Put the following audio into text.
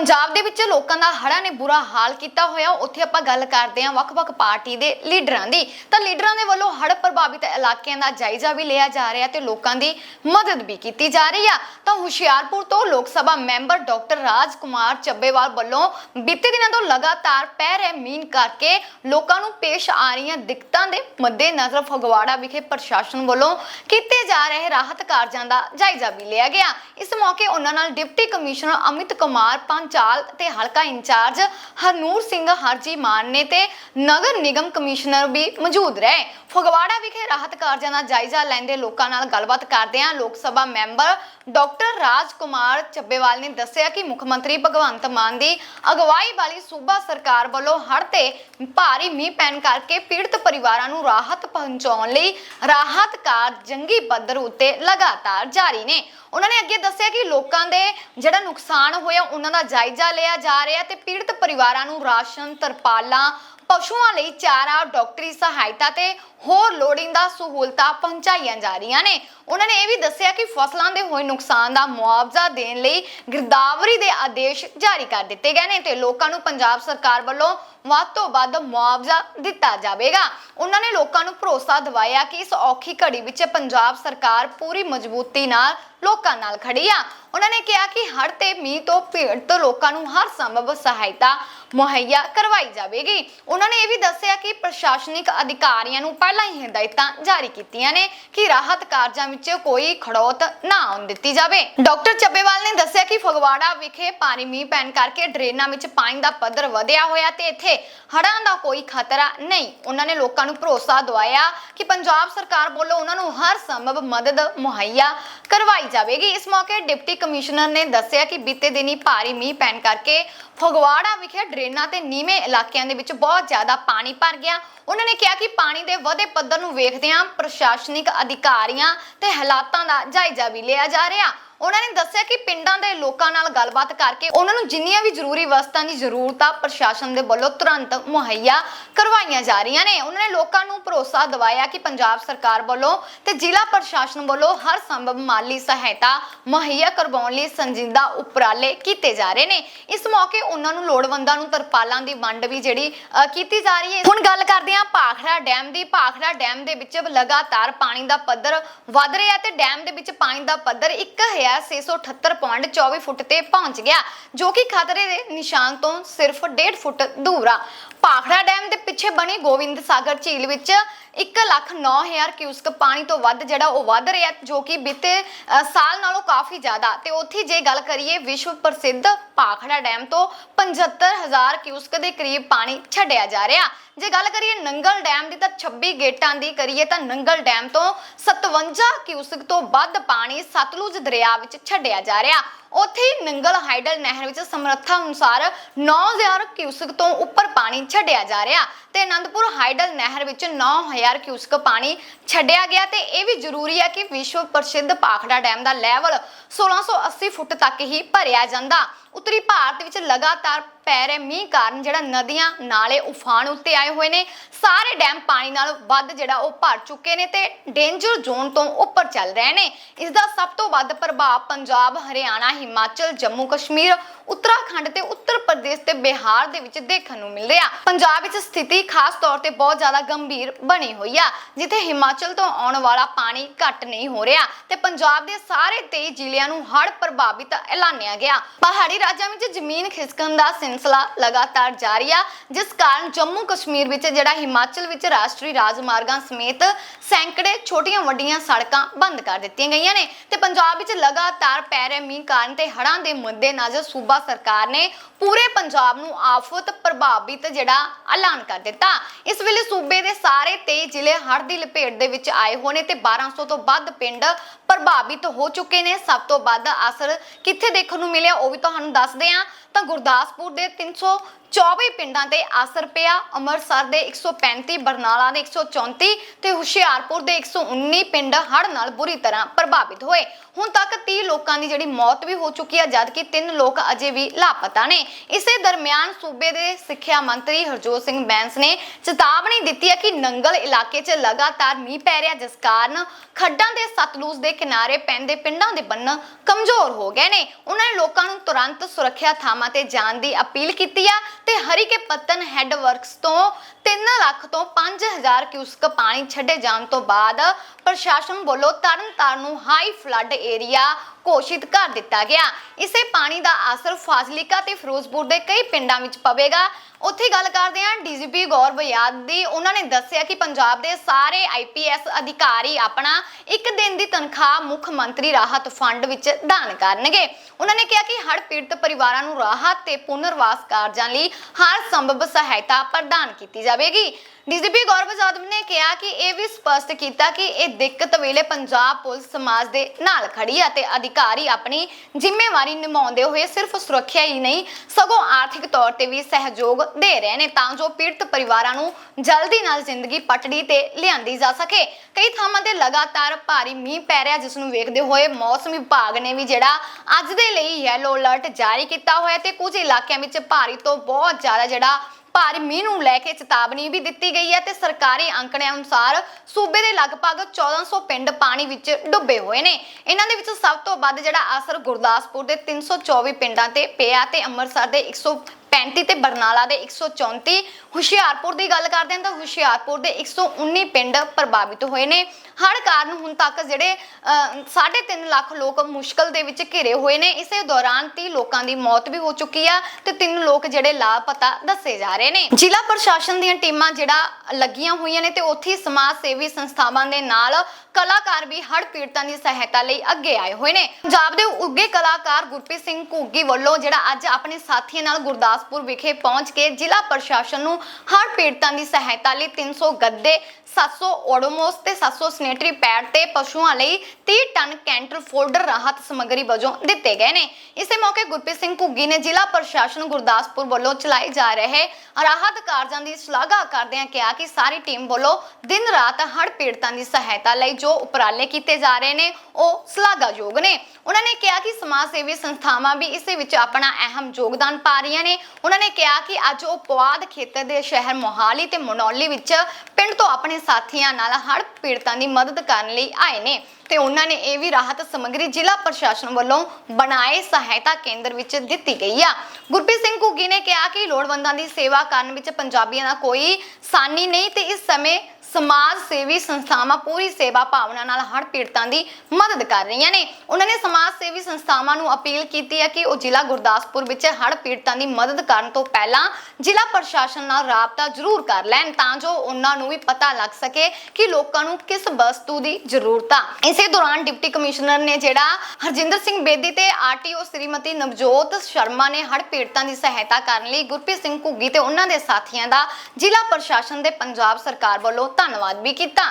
ਪੰਜਾਬ ਦੇ ਵਿੱਚ ਲੋਕਾਂ ਦਾ ਹੜ੍ਹਾਂ ਨੇ ਬੁਰਾ ਹਾਲ ਕੀਤਾ ਹੋਇਆ। ਉੱਥੇ ਆਪਾਂ ਗੱਲ ਕਰਦੇ ਹਾਂ ਵੱਖ-ਵੱਖ ਪਾਰਟੀ ਦੇ ਲੀਡਰਾਂ ਦੀ। ਤਾਂ ਲੀਡਰਾਂ ਦੇ ਵੱਲੋਂ ਹੜ੍ਹ ਪ੍ਰਭਾਵਿਤ ਇਲਾਕਿਆਂ ਦਾ ਜਾਇਜ਼ਾ ਵੀ ਲਿਆ ਜਾ ਰਿਹਾ ਤੇ ਲੋਕਾਂ ਦੀ ਮਦਦ ਵੀ ਕੀਤੀ ਜਾ ਰਹੀ ਆ। ਤਾਂ ਹੁਸ਼ਿਆਰਪੁਰ ਤੋਂ ਲੋਕ ਸਭਾ ਮੈਂਬਰ ਡਾਕਟਰ ਰਾਜ ਕੁਮਾਰ ਚੱਬੇਵਾਲ ਵੱਲੋਂ ਬੀਤੇ ਦਿਨਾਂ ਤੋਂ ਲਗਾਤਾਰ ਪੈ ਰਹੇ ਮੀਂਹ ਕਰਕੇ ਲੋਕਾਂ ਨੂੰ ਪੇਸ਼ ਆ ਰਹੀਆਂ ਦਿੱਕਤਾਂ ਦੇ ਮੱਦੇਨਜ਼ਰ ਫਗਵਾੜਾ ਵਿਖੇ ਪ੍ਰਸ਼ਾਸਨ ਵੱਲੋਂ ਕੀਤੇ ਜਾ ਰਹੇ ਰਾਹਤ ਕਾਰਜਾਂ ਦਾ ਜਾਇਜ਼ਾ ਵੀ ਲਿਆ ਗਿਆ। ਇਸ ਮੌਕੇ ਉਹਨਾਂ ਨਾਲ ਡਿਪਟੀ ਕਮਿਸ਼ਨਰ ਅਮਿਤ ਕੁਮਾਰ ਪੰਚਾਲ ਤੇ ਹਲਕਾ ਇੰਚਾਰਜ ਹਰਨੂਰ ਸਿੰਘ ਹਰਜੀ ਮਾਨ ਨੇ ਤੇ ਨਗਰ ਨਿਗਮ ਕਮਿਸ਼ਨਰ ਵੀ ਮੌਜੂਦ ਰਹੇ। ਫਗਵਾੜਾ ਵਿਖੇ ਰਾਹਤ ਕਾਰਜਾਂ ਦਾ ਜਾਇਜ਼ਾ ਲੈਂਦੇ ਲੋਕਾਂ ਨਾਲ ਗੱਲਬਾਤ ਕਰਦਿਆਂ ਲੋਕ ਸਭਾ ਮੈਂਬਰ ਡਾਕਟਰ ਰਾਜ ਕੁਮਾਰ ਚੱਬੇਵਾਲ ਨੇ ਦੱਸਿਆ ਕਿ ਮੁੱਖ ਮੰਤਰੀ ਭਗਵੰਤ ਮਾਨ ਦੀ ਅਗਵਾਈ ਵਾਲੀ ਸੂਬਾ ਸਰਕਾਰ ਵੱਲੋਂ ਹੜ੍ਹ ਤੇ ਭਾਰੀ ਮੀਂਹ ਪੈਣ ਕਰਕੇ ਪੀੜਤ ਪਰਿਵਾਰਾਂ ਨੂੰ ਰਾਹਤ ਪਹੁੰਚਾਉਣ ਲਈ ਰਾਹਤ ਕਾਰਜ ਜੰਗੀ ਪੱਧਰ ਉੱਤੇ ਲਗਾਤਾਰ ਜਾਰੀ ਨੇ। ਉਹਨਾਂ ਨੇ ਅੱਗੇ ਦੱਸਿਆ ਕਿ ਲੋਕਾਂ ਦੇ ਜਿਹੜਾ ਨੁਕਸਾਨ ਹੋਇਆ, ਉਹਨਾਂ ਦਾ ਜਾਇਜ਼ਾ ਲਿਆ ਜਾ ਰਿਹਾ ਤੇ ਪੀੜਤ ਪਰਿਵਾਰਾਂ ਨੂੰ ਰਾਸ਼ਨ, ਤਰਪਾਲਾਂ ਪਸ਼ੂਆਂ ਲਈ ਚਾਰਾ, ਡਾਕਟਰੀ ਸਹਾਇਤਾ ਤੇ ਹੋਰ ਲੋੜੀਂਦਾ ਸਹੂਲਤਾਂ ਪਹੁੰਚਾਈਆਂ ਜਾ ਰਹੀਆਂ ਨੇ। ਉਹਨਾਂ ਨੇ ਇਹ ਵੀ ਦੱਸਿਆ ਕਿ ਫਸਲਾਂ ਦੇ ਹੋਏ ਨੁਕਸਾਨ ਦਾ ਮੁਆਵਜ਼ਾ ਦੇਣ ਲਈ ਗਿਰਦਾਵਰੀ ਦੇ ਆਦੇਸ਼ ਜਾਰੀ ਕਰ ਦਿੱਤੇ ਗਏ ਨੇ ਤੇ ਲੋਕਾਂ ਨੂੰ ਪੰਜਾਬ ਸਰਕਾਰ ਵੱਲੋਂ ਵੱਧ ਤੋਂ ਵੱਧ ਮੁਆਵਜ਼ਾ ਦਿੱਤਾ ਜਾਵੇਗਾ। ਉਹਨਾਂ ਨੇ ਲੋਕਾਂ ਨੂੰ ਭਰੋਸਾ ਦਿਵਾਇਆ ਕਿ ਇਸ ਔਖੀ ਘੜੀ ਵਿੱਚ ਪੰਜਾਬ ਸਰਕਾਰ ਪੂਰੀ ਮਜ਼ਬੂਤੀ ਨਾਲ ਲੋਕਾਂ ਨਾਲ ਖੜੀ ਆ। ਉਹਨਾਂ ਨੇ ਕਿਹਾ ਕਿ ਹੜ ਤੇ ਮੀਂਹ ਤੋਂ ਭੀੜ ਤੋਂ ਲੋਕਾਂ ਨੂੰ ਹਰ ਸੰਭਵ ਸਹਾਇਤਾ ਮੁਹੱਈਆ ਕਰਵਾਈ ਜਾਵੇਗੀ। ਉਹਨਾਂ ਨੇ ਇਹ ਵੀ ਦੱਸਿਆ ਕਿ ਪ੍ਰਸ਼ਾਸਨਿਕ ਅਧਿਕਾਰੀਆਂ ਨੂੰ ਪਹਿਲਾਂ ਹੀ ਹਦਾਇਤਾਂ ਜਾਰੀ ਕੀਤੀਆਂ ਨੇ ਕਿ ਰਾਹਤ ਕਾਰਜਾਂ ਵਿੱਚ ਕੋਈ ਖੜੋਤ ਨਾ ਆਉਣ ਦਿੱਤੀ ਜਾਵੇ। ਡਾਕਟਰ ਚੱਬੇਵਾਲ ਨੇ ਦੱਸਿਆ ਕਿ ਫਗਵਾੜਾ ਵਿਖੇ ਭਾਰੀ ਮੀਂਹ ਪੈਣ ਕਰਕੇ ਡਰੇਨਾਂ ਵਿੱਚ ਪਾਣੀ ਦਾ ਪੱਧਰ ਵਧਿਆ ਹੋਇਆ ਤੇ ਇੱਥੇ ਹੜ੍ਹਾਂ ਦਾ ਕੋਈ ਖਤਰਾ ਨਹੀਂ। ਉਹਨਾਂ ਨੇ ਲੋਕਾਂ ਨੂੰ ਭਰੋਸਾ ਦਵਾਇਆ ਕਿ ਪੰਜਾਬ ਸਰਕਾਰ ਵੱਲੋਂ ਉਹਨਾਂ ਨੂੰ ਹਰ ਸੰਭਵ ਮਦਦ ਮੁਹੱਈਆ ਕਰਵਾਈ ਜਾਵੇਗੀ। ਇਸ ਮੌਕੇ ਡਿਪਟੀ ਕਮਿਸ਼ਨਰ ਨੇ ਦੱਸਿਆ ਕਿ ਬੀਤੇ ਦਿਨੀ ਭਾਰੀ ਮੀਂਹ ਪੈਣ ਕਰਕੇ ਫਗਵਾੜਾ ਵਿਖੇ ਡਰੇਨਾਂ ਤੇ ਨੀਵੇਂ ਇਲਾਕਿਆਂ ਦੇ ਵਿੱਚ ਬਹੁਤ ਜ਼ਿਆਦਾ ਪਾਣੀ ਭਰ ਗਿਆ। ਉਹਨਾਂ ਨੇ ਕਿਹਾ ਕਿ ਪਾਣੀ ਦੇ ਵਧੇ ਪੱਧਰ ਨੂੰ ਵੇਖਦਿਆਂ ਪ੍ਰਸ਼ਾਸਨਿਕ ਅਧਿਕਾਰੀਆਂ ਤੇ ਹਾਲਾਤਾਂ ਦਾ ਜਾਇਜ਼ਾ ਵੀ ਲਿਆ ਜਾ ਰਿਹਾ। ਉਹਨਾਂ ਨੇ ਦੱਸਿਆ ਕਿ ਪਿੰਡਾਂ ਦੇ ਲੋਕਾਂ ਨਾਲ ਗੱਲਬਾਤ ਕਰਕੇ ਉਹਨਾਂ ਨੂੰ ਜਿੰਨੀਆਂ ਵੀ ਜ਼ਰੂਰੀ ਵਸਤਾਂ ਦੀ ਜ਼ਰੂਰਤਾਂ ਪ੍ਰਸ਼ਾਸਨ ਦੇ ਵੱਲੋਂ ਤੁਰੰਤ ਮੁਹੱਈਆ ਕਰਵਾਈਆਂ ਜਾ ਰਹੀਆਂ ਨੇ। ਉਹਨਾਂ ਨੇ ਲੋਕਾਂ ਨੂੰ ਭਰੋਸਾ ਦਿਵਾਇਆ ਕਿ ਪੰਜਾਬ ਸਰਕਾਰ ਵੱਲੋਂ ਤੇ ਜ਼ਿਲ੍ਹਾ ਪ੍ਰਸ਼ਾਸਨ ਵੱਲੋਂ ਹਰ ਸੰਭਵ ਮਾਲੀ ਸਹਾਇਤਾ ਮੁਹੱਈਆ ਕਰਵਾਉਣ ਲਈ ਸੰਜੀਦਾ ਉਪਰਾਲੇ ਕੀਤੇ ਜਾ ਰਹੇ ਨੇ। ਇਸ ਮੌਕੇ ਉਹਨਾਂ ਨੂੰ ਲੋੜਵੰਦਾਂ ਨੂੰ ਤਰਪਾਲਾਂ ਦੀ ਵੰਡ ਵੀ ਜਿਹੜੀ ਅ, ਕੀਤੀ ਜਾ ਰਹੀ ਹੈ। ਹੁਣ ਗੱਲ ਕਰਦੇ ਹਾਂ ਭਾਖੜਾ ਡੈਮ ਦੀ। ਭਾਖੜਾ ਡੈਮ ਦੇ ਵਿੱਚ ਲਗਾਤਾਰ ਪਾਣੀ ਦਾ ਪੱਧਰ ਵੱਧ ਰਿਹਾ ਤੇ ਡੈਮ ਦੇ ਵਿੱਚ ਪਾਣੀ ਦਾ ਪੱਧਰ 1678.24 ਫੁੱਟ ਤੇ ਪਹੁੰਚ ਗਿਆ, ਜੋ ਕਿ ਖਤਰੇ ਦੇ ਨਿਸ਼ਾਨ ਤੋਂ ਸਿਰਫ 1.5 ਫੁੱਟ ਦੂਰ ਆ। ਭਾਖੜਾ ਡੈਮ ਦੇ ਪਿੱਛੇ ਬਣੀ ਗੋਬਿੰਦ ਸਾਗਰ ਝੀਲ ਵਿੱਚ 1 ਲੱਖ 9000 ਕਿਊਸਕ ਪਾਣੀ ਤੋਂ ਵੱਧ ਜਿਹੜਾ ਉਹ ਵੱਧ ਰਿਹਾ ਜੋ ਕਿ ਬੀਤੇ ਸਾਲ ਨਾਲੋਂ ਕਾਫੀ ਜ਼ਿਆਦਾ ਤੇ ਉੱਥੇ ਜੇ ਗੱਲ ਕਰੀਏ ਵਿਸ਼ਵ ਪ੍ਰਸਿੱਧ ਭਾਖੜਾ ਡੈਮ ਤੋਂ 75000 ਕਿਊਸਕ ਦੇ ਕਰੀਬ ਪਾਣੀ ਛੱਡਿਆ ਜਾ ਰਿਹਾ ਜੇ ਗੱਲ ਕਰੀਏ ਨੰਗਲ ਡੈਮ ਦੀ ਤਾਂ 26 ਗੇਟਾਂ ਦੀ ਕਰੀਏ ਤਾਂ ਨੰਗਲ ਡੈਮ ਤੋਂ 57 ਕਿਊਸਕ ਤੋਂ ਵੱਧ ਪਾਣੀ ਸਤਲੁਜ ਦਰਿਆ ਵਿੱਚ ਛੱਡਿਆ ਜਾ ਰਿਹਾ ਉੱਥੇ ਨੰਗਲ ਹਾਈਡਲ ਨਹਿਰ ਵਿੱਚ ਸਮਰੱਥਾ ਅਨੁਸਾਰ 9000 ਕਿਊਸਕ ਤੋਂ ਉੱਪਰ ਪਾਣੀ ਛੱਡਿਆ ਜਾ ਰਿਹਾ। ਤੇ ਆਨੰਦਪੁਰ ਹਾਈਡਲ ਨਹਿਰ ਵਿੱਚ 9000 ਕਿਊਸਕ ਪਾਣੀ ਛੱਡਿਆ ਗਿਆ ਤੇ ਇਹ ਵੀ ਜ਼ਰੂਰੀ ਹੈ ਕਿ ਵਿਸ਼ਵ ਪ੍ਰਸਿੱਧ ਪਾਖੜਾ ਡੈਮ ਦਾ ਲੈਵਲ 1680 ਫੁੱਟ ਤੱਕ ਹੀ ਭਰਿਆ ਜਾਂਦਾ। ਉੱਤਰੀ ਭਾਰਤ ਵਿੱਚ ਲਗਾਤਾਰ ਪੈ ਰਹੇ ਮੀਂਹ ਕਾਰਨ ਜਿਹੜਾ ਨਦੀਆਂ ਨਾਲੇ ਉਫਾਨ ਉੱਤੇ ਆਏ ਹੋਏ ਨੇ। ਸਾਰੇ ਡੈਮ ਪਾਣੀ ਨਾਲ ਵੱਧ ਜਿਹੜਾ ਉਹ ਭਰ ਚੁੱਕੇ ਨੇ ਤੇ ਡੇਂਜਰ ਜ਼ੋਨ ਤੋਂ ਉੱਪਰ ਚੱਲ ਰਹੇ ਨੇ। ਇਸ ਦਾ ਸਭ ਤੋਂ ਵੱਧ ਪ੍ਰਭਾਵ ਪੰਜਾਬ, ਹਰਿਆਣਾ, ਹਿਮਾਚਲ, ਜੰਮੂ, ਕਸ਼ਮੀਰ ਉੱਤਰਾਖੰਡ ਤੇ ਉੱਤਰ ਪ੍ਰਦੇਸ਼ ਤੇ ਬਿਹਾਰ ਦੇ ਵਿੱਚ ਦੇਖਣ ਨੂੰ ਮਿਲ ਰਿਹਾ। ਪੰਜਾਬ ਵਿੱਚ ਸਥਿਤੀ ਖਾਸ ਤੌਰ ਤੇ ਬਹੁਤ ਜ਼ਿਆਦਾ ਗੰਭੀਰ ਬਣੀ ਹੋਈ ਆ, ਜਿੱਥੇ ਹਿਮਾਚਲ ਤੋਂ ਆਉਣ ਵਾਲਾ ਪਾਣੀ ਘੱਟ ਨਹੀਂ ਹੋ ਰਿਹਾ ਤੇ ਪੰਜਾਬ ਦੇ ਸਾਰੇ 23 ਜ਼ਿਲ੍ਹਿਆਂ ਨੂੰ ਹੜ੍ਹ ਪ੍ਰਭਾਵਿਤ ਐਲਾਨਿਆ ਗਿਆ। ਪਹਾੜੀ ਰਾਜਾਂ ਵਿੱਚ ਜ਼ਮੀਨ ਖਿਸਕਣ ਦਾ ਸਿਲਸਿਲਾ ਲਗਾਤਾਰ ਜਾਰੀ ਆ, ਜਿਸ ਕਾਰਨ ਜੰਮੂ ਕਸ਼ਮੀਰ ਵਿੱਚ ਜਿਹੜਾ ਹਿਮਾਚਲ ਵਿੱਚ ਰਾਸ਼ਟਰੀ ਰਾਜਮਾਰਗਾਂ ਸਮੇਤ ਸੈਂਕੜੇ ਛੋਟੀਆਂ ਵੱਡੀਆਂ ਸੜਕਾਂ ਬੰਦ ਕਰ ਦਿੱਤੀਆਂ ਗਈਆਂ ਨੇ ਤੇ ਪੰਜਾਬ ਵਿੱਚ ਲਗਾਤਾਰ ਪੈ ਰਹੇ ਮੀਂਹ ਕਾਰਨ ਤੇ ਹੜ੍ਹਾਂ ਦੇ ਮੱਦੇਨਜ਼ਰ ਸੂਬਾ ਸਰਕਾਰ ਨੇ ਪੂਰੇ ਪੰਜਾਬ ਨੂੰ ਆਫਤ ਪ੍ਰਭਾਵਿਤ ਜਿਹੜਾ ਐਲਾਨ ਕਰ ਦਿੱਤਾ। ਇਸ ਵੇਲੇ ਸੂਬੇ ਦੇ ਸਾਰੇ 23 ਜ਼ਿਲ੍ਹੇ ਹੜ੍ਹ ਦੀ ਲਪੇਟ ਦੇ ਵਿੱਚ ਆਏ ਹੋਏ ਨੇ ਤੇ 1200 ਤੋਂ ਵੱਧ ਪਿੰਡ ਪ੍ਰਭਾਵਿਤ ਹੋ ਚੁੱਕੇ ਨੇ। ਸਭ ਤੋਂ ਵੱਧ ਅਸਰ ਕਿੱਥੇ ਦੇਖਣ ਨੂੰ ਮਿਲਿਆ ਉਹ ਵੀ ਤੁਹਾਨੂੰ ਦੱਸਦੇ ਹਾਂ। ਤਾਂ ਗੁਰਦਾਸਪੁਰ ਦੇ 324 ਪਿੰਡਾਂ ਤੇ ਅਸਰ ਪਿਆ। ਅੰਮ੍ਰਿਤਸਰ ਦੇ 135 ਬਰਨਾਲਾ ਦੇ 134 ਤੇ ਹੁਸ਼ਿਆਰਪੁਰ ਦੇ 119 ਪਿੰਡ ਹੜ੍ਹ ਨਾਲ ਬੁਰੀ ਤਰ੍ਹਾਂ ਪ੍ਰਭਾਵਿਤ ਹੋਏ। ਹੁਣ ਤੱਕ 30 ਲੋਕਾਂ ਦੀ ਜਿਹੜੀ ਮੌਤ ਵੀ ਹੋ ਚੁੱਕੀ ਹੈ ਜਦਕਿ 3 ਲੋਕ ਅਜੇ ਵੀ ਲਾਪਤਾ ਨੇ। ਇਸੇ ਦਰਮਿਆਨ ਸੂਬੇ ਦੇ ਸਿੱਖਿਆ ਮੰਤਰੀ ਹਰਜੋਤ ਸਿੰਘ ਬੈਂਸ ਨੇ ਚੇਤਾਵਨੀ ਦਿੱਤੀ ਹੈ ਕਿ ਨੰਗਲ ਇਲਾਕੇ 'ਚ ਲਗਾਤਾਰ ਮੀਂਹ ਪੈ ਰਿਹਾ, ਜਿਸ ਕਾਰਨ ਖੱਡਾਂ ਦੇ ਸਤਲੁਜ ਦੇ ਕਿਨਾਰੇ ਪੈਂਦੇ ਪਿੰਡਾਂ ਦੇ ਬੰਨ ਕਮਜ਼ੋਰ ਹੋ ਗਏ ਨੇ। ਉਹਨਾਂ ਨੇ ਲੋਕਾਂ ਨੂੰ ਤੁਰੰਤ ਸੁਰੱਖਿਆ ਥਾਵਾਂ ਤੇ ਜਾਣ ਦੀ ਅਪੀਲ ਕੀਤੀ ਆ ਤੇ ਹਰੀਕੇ ਪੱਤਨ ਹੈੱਡ ਵਰਕਸ ਤੋਂ 3 ਲੱਖ ਤੋਂ 5000 ਕਿਊਸਕ ਪਾਣੀ ਛੱਡੇ ਜਾਣ ਤੋਂ ਬਾਅਦ ਪ੍ਰਸ਼ਾਸਨ ਵੱਲੋਂ ਤਰਨਤਾਰਨ ਨੂੰ ਹਾਈ ਫਲੱਡ ਏਰੀਆ ਘੋਸ਼ਿਤ ਕਰ ਦਿੱਤਾ ਗਿਆ। ਇਸੇ ਪਾਣੀ ਦਾ ਅਸਰ ਫਾਜ਼ਿਲਿਕਾ ਤੇ ਫਿਰੋਜ਼ਪੁਰ ਦੇ ਕਈ ਪਿੰਡਾਂ ਵਿੱਚ ਪਵੇਗਾ। ਉੱਥੇ ਗੱਲ ਕਰਦੇ ਹਾਂ ਡੀਜੀਪੀ ਗੌਰਵ ਯਾਦ ਦੀ। ਉਹਨਾਂ ਨੇ ਦੱਸਿਆ ਕਿ ਪੰਜਾਬ ਦੇ ਸਾਰੇ ਆਈਪੀਐਸ ਅਧਿਕਾਰੀ ਆਪਣਾ ਇੱਕ ਦਿਨ ਦੀ ਤਨਖਾਹ ਮੁੱਖ ਮੰਤਰੀ ਰਾਹਤ ਫੰਡ ਵਿੱਚ ਦਾਨ ਕਰਨਗੇ। ਉਹਨਾਂ ਨੇ ਕਿਹਾ ਕਿ ਹੜ੍ਹ ਪੀੜਤ ਪਰਿਵਾਰਾਂ ਨੂੰ ਰਾਹਤ ਤੇ ਪੁਨਰਵਾਸ ਕਾਰਜਾਂ ਲਈ ਹਰ ਸੰਭਵ ਸਹਾਇਤਾ ਪ੍ਰਦਾਨ ਕੀਤੀ ਜਾਵੇਗੀ। ਡੀਜੀਪੀ ਗੌਰਵ ਯਾਦਵ ਨੇ ਕਿਹਾ ਕਿ ਇਹ ਵੀ ਸਪਸ਼ਟ ਕੀਤਾ ਕਿ ਇਹ ਦਿੱਕਤ ਵੇਲੇ ਪੰਜਾਬ ਪੁਲਿਸ ਸਮਾਜ ਦੇ ਨਾਲ ਖੜੀ ਹੈ ਤੇ ਅਧਿਕਾਰੀ ਆਪਣੀ ਜ਼ਿੰਮੇਵਾਰੀ ਨਿਭਾਉਂਦੇ ਹੋਏ ਸਿਰਫ ਸੁਰੱਖਿਆ ਹੀ ਨਹੀਂ, ਸਗੋਂ ਆਰਥਿਕ ਤੌਰ ਤੇ ਵੀ ਸਹਿਯੋਗ ਦੇ ਰਹੇ ਨੇ ਤਾਂ ਜੋ ਪੀੜਤ ਪਰਿਵਾਰਾਂ ਨੂੰ ਜਲਦੀ ਨਾਲ ਜ਼ਿੰਦਗੀ ਪਟੜੀ ਤੇ ਲਿਆਂਦੀ ਜਾ ਸਕੇ। ਕਈ ਥਾਵਾਂ ਤੇ ਲਗਾਤਾਰ ਭਾਰੀ ਮੀਂਹ ਪੈ ਰਿਹਾ, ਜਿਸ ਨੂੰ ਵੇਖਦੇ ਹੋਏ ਮੌਸਮ ਵਿਭਾਗ ਨੇ ਵੀ ਜਿਹੜਾ ਅੱਜ ਦੇ ਲਈ ਯੈਲੋ ਅਲਰਟ ਜਾਰੀ ਕੀਤਾ ਹੋਇਆ ਤੇ ਕੁਝ ਇਲਾਕਿਆਂ ਵਿੱਚ ਭਾਰੀ ਤੋਂ ਬਹੁਤ ਜ਼ਿਆਦਾ ਜਿਹੜਾ ਭਾਰੀ ਮੀਂਹ ਨੂੰ ਲੈ ਕੇ ਚੇਤਾਵਨੀ ਵੀ ਦਿੱਤੀ ਗਈ ਹੈ ਤੇ ਸਰਕਾਰੀ ਅੰਕੜਿਆਂ ਅਨੁਸਾਰ ਸੂਬੇ ਦੇ ਲਗਭਗ 1400 ਪਿੰਡ ਪਾਣੀ ਵਿੱਚ ਡੁੱਬੇ ਹੋਏ ਨੇ। ਇਹਨਾਂ ਦੇ ਵਿੱਚ ਸਭ ਤੋਂ ਵੱਧ ਜਿਹੜਾ ਅਸਰ ਗੁਰਦਾਸਪੁਰ ਦੇ 324 ਪਿੰਡਾਂ ਤੇ ਪਿਆ ਤੇ ਅੰਮ੍ਰਿਤਸਰ ਦੇ 135 ਤੇ ਬਰਨਾਲਾ ਦੇ 134 ਹੁਸ਼ਿਆਰਪੁਰ ਦੀ ਗੱਲ ਕਰਦੇ ਹਾਂ ਤਾਂ ਹੁਸ਼ਿਆਰਪੁਰ ਦੇ 119 ਪਿੰਡ ਪ੍ਰਭਾਵਿਤ ਹੋਏ ਨੇ। ਹੜ੍ਹ ਕਾਰਨ ਹੁਣ ਤੱਕ ਜਿਹੜੇ 3.5 ਲੱਖ ਲੋਕ ਮੁਸ਼ਕਲ ਦੇ ਵਿੱਚ ਘਿਰੇ ਹੋਏ ਨੇ। ਇਸੇ ਦੌਰਾਨ 30 ਲੋਕਾਂ ਦੀ ਮੌਤ ਵੀ ਹੋ ਚੁੱਕੀ ਆ ਤੇ ਤਿੰਨ ਲੋਕ ਜਿਹੜੇ ਲਾਪਤਾ ਦੱਸੇ ਜਾ ਰਹੇ ਨੇ। ਜ਼ਿਲ੍ਹਾ ਪ੍ਰਸ਼ਾਸਨ ਦੀਆਂ ਟੀਮਾਂ ਜਿਹੜਾ ਲੱਗੀਆਂ ਹੋਈਆਂ ਨੇ ਤੇ ਉੱਥੇ ਸਮਾਜ ਸੇਵੀ ਸੰਸਥਾਵਾਂ ਦੇ ਨਾਲ ਕਲਾਕਾਰ ਵੀ ਹੜ੍ਹ ਪੀੜਤਾਂ ਦੀ ਸਹਾਇਤਾ ਲਈ ਅੱਗੇ ਆਏ ਹੋਏ ਨੇ। ਪੰਜਾਬ ਦੇ ਉੱਗੇ ਕਲਾਕਾਰ ਗੁਰਪ੍ਰੀਤ ਸਿੰਘ ਘੁੱਗੀ ਵੱਲੋਂ ਜਿਹੜਾ ਅੱਜ ਆਪਣੇ ਸਾਥੀਆਂ ਨਾਲ ਗੁਰਦਾਸ ਗੁਰਦਾਸਪੁਰ ਵਿਖੇ ਪਹੁੰਚ ਕੇ ਜ਼ਿਲ੍ਹਾ ਪ੍ਰਸ਼ਾਸਨ ਨੂੰ ਹਰ ਪੀੜਤਾਂ ਦੀ ਸਹਾਇਤਾ ਲਈ 300 ਗੱਦੇ 700 ਓਡੋਮੋਸ ਤੇ 700 ਸੈਨੇਟਰੀ ਪੈਡ ਤੇ ਪਸ਼ੂਆਂ ਲਈ 30 ਟਨ ਕੈਂਟਰ ਫੋਲਡਰ ਰਾਹਤ ਸਮੱਗਰੀ ਵਜੋਂ ਦਿੱਤੇ ਗਏ ਨੇ। ਇਸੇ ਮੌਕੇ ਗੁਰਪ੍ਰੀਤ ਸਿੰਘ ਘੁੱਗੀ ਨੇ ਜ਼ਿਲ੍ਹਾ ਪ੍ਰਸ਼ਾਸਨ ਗੁਰਦਾਸਪੁਰ ਵੱਲੋਂ ਚਲਾਏ ਜਾ ਰਹੇ ਰਾਹਤ ਕਾਰਜਾਂ ਦੀ ਸ਼ਲਾਘਾ ਕਰਦਿਆਂ ਕਿਹਾ ਕਿ ਸਾਰੀ ਟੀਮ ਵੱਲੋਂ ਦਿਨ ਰਾਤ ਹੜ੍ਹ ਪੀੜਤਾਂ ਦੀ ਸਹਾਇਤਾ ਲਈ ਜੋ ਉਪਰਾਲੇ ਕੀਤੇ ਜਾ ਰਹੇ ਨੇ, ਉਹ ਸ਼ਲਾਘਾਯੋਗ ਨੇ। ਉਹਨਾਂ ਨੇ ਕਿਹਾ ਕਿ ਸਮਾਜ ਸੇਵੀ ਸੰਸਥਾਵਾਂ ਵੀ ਇਸੇ ਵਿੱਚ ਆਪਣਾ ਅਹਿਮ ਯੋਗਦਾਨ ਪਾ ਰਹੀਆਂ ਨੇ। ਉਹਨਾਂ ਨੇ ਕਿਹਾ ਕਿ ਅੱਜ ਉਹ ਪਵਾਦ ਖੇਤਰ ਦੇ ਸ਼ਹਿਰ ਮੋਹਾਲੀ ਤੇ ਮਨੌਲੀ ਵਿੱਚ ਪਿੰਡ ਤੋਂ ਆਪਣੇ ਸਾਥੀਆਂ ਨਾਲ ਹੜ੍ਹ ਪੀੜਤਾਂ ਦੀ ਮਦਦ ਕਰਨ ਲਈ ਆਏ ਨੇ ਤੇ ਉਹਨਾਂ ਨੇ ਇਹ ਵੀ ਰਾਹਤ ਸਮੱਗਰੀ ਜ਼ਿਲ੍ਹਾ ਪ੍ਰਸ਼ਾਸਨ ਵੱਲੋਂ ਬਣਾਏ ਸਹਾਇਤਾ ਕੇਂਦਰ ਵਿੱਚ ਦਿੱਤੀ ਗਈ ਆ। ਗੁਰਪ੍ਰੀਤ ਸਿੰਘ ਘੁੱਗੀ ਨੇ ਕਿਹਾ ਕਿ ਲੋੜਵੰਦਾਂ ਦੀ ਸੇਵਾ ਕਰਨ ਵਿੱਚ ਪੰਜਾਬੀਆਂ ਦਾ ਕੋਈ ਸਾਨੀ ਨਹੀਂ ਤੇ ਇਸ ਸਮੇਂ ਸਮਾਜ ਸੇਵੀ ਸੰਸਥਾਵਾਂ ਪੂਰੀ ਸੇਵਾ ਭਾਵਨਾ ਨਾਲ ਹੜ੍ਹ ਪੀੜਤਾਂ ਦੀ ਮਦਦ ਕਰ ਰਹੀਆਂ ਨੇ। ਉਹਨਾਂ ਨੇ ਸਮਾਜ ਸੇਵੀ ਸੰਸਥਾਵਾਂ ਨੂੰ ਅਪੀਲ ਕੀਤੀ ਹੈ ਕਿ ਉਹ ਜ਼ਿਲ੍ਹਾ ਗੁਰਦਾਸਪੁਰ ਵਿੱਚ ਹੜ੍ਹ ਪੀੜਤਾਂ ਦੀ ਮਦਦ ਕਰਨ ਤੋਂ ਪਹਿਲਾਂ ਜ਼ਿਲ੍ਹਾ ਪ੍ਰਸ਼ਾਸਨ ਨਾਲ ਰਾਬਤਾ ਜ਼ਰੂਰ ਕਰ ਲੈਣ ਤਾਂ ਜੋ ਉਹਨਾਂ ਨੂੰ ਵੀ ਪਤਾ ਲੱਗ ਸਕੇ ਕਿ ਲੋਕਾਂ ਨੂੰ ਕਿਸ ਵਸਤੂ ਦੀ ਜ਼ਰੂਰਤ ਆ। ਇਸੇ ਦੌਰਾਨ ਡਿਪਟੀ ਕਮਿਸ਼ਨਰ ਨੇ ਜਿਹੜਾ ਹਰਜਿੰਦਰ ਸਿੰਘ ਬੇਦੀ ਤੇ ਆਰਟੀਓ ਸ੍ਰੀਮਤੀ ਨਵਜੋਤ ਸ਼ਰਮਾ ਨੇ ਹੜ੍ਹ ਪੀੜਤਾਂ ਦੀ ਸਹਾਇਤਾ ਕਰਨ ਲਈ ਗੁਰਪ੍ਰੀਤ ਸਿੰਘ ਘੁੱਗੀ ਤੇ ਉਹਨਾਂ ਦੇ ਸਾਥੀਆਂ ਦਾ ਜ਼ਿਲ੍ਹਾ ਪ੍ਰਸ਼ਾਸਨ ਦੇ ਪੰਜਾਬ ਸਰਕਾਰ ਵੱਲੋਂ ਧੰਨਵਾਦ ਵੀ ਕੀਤਾ।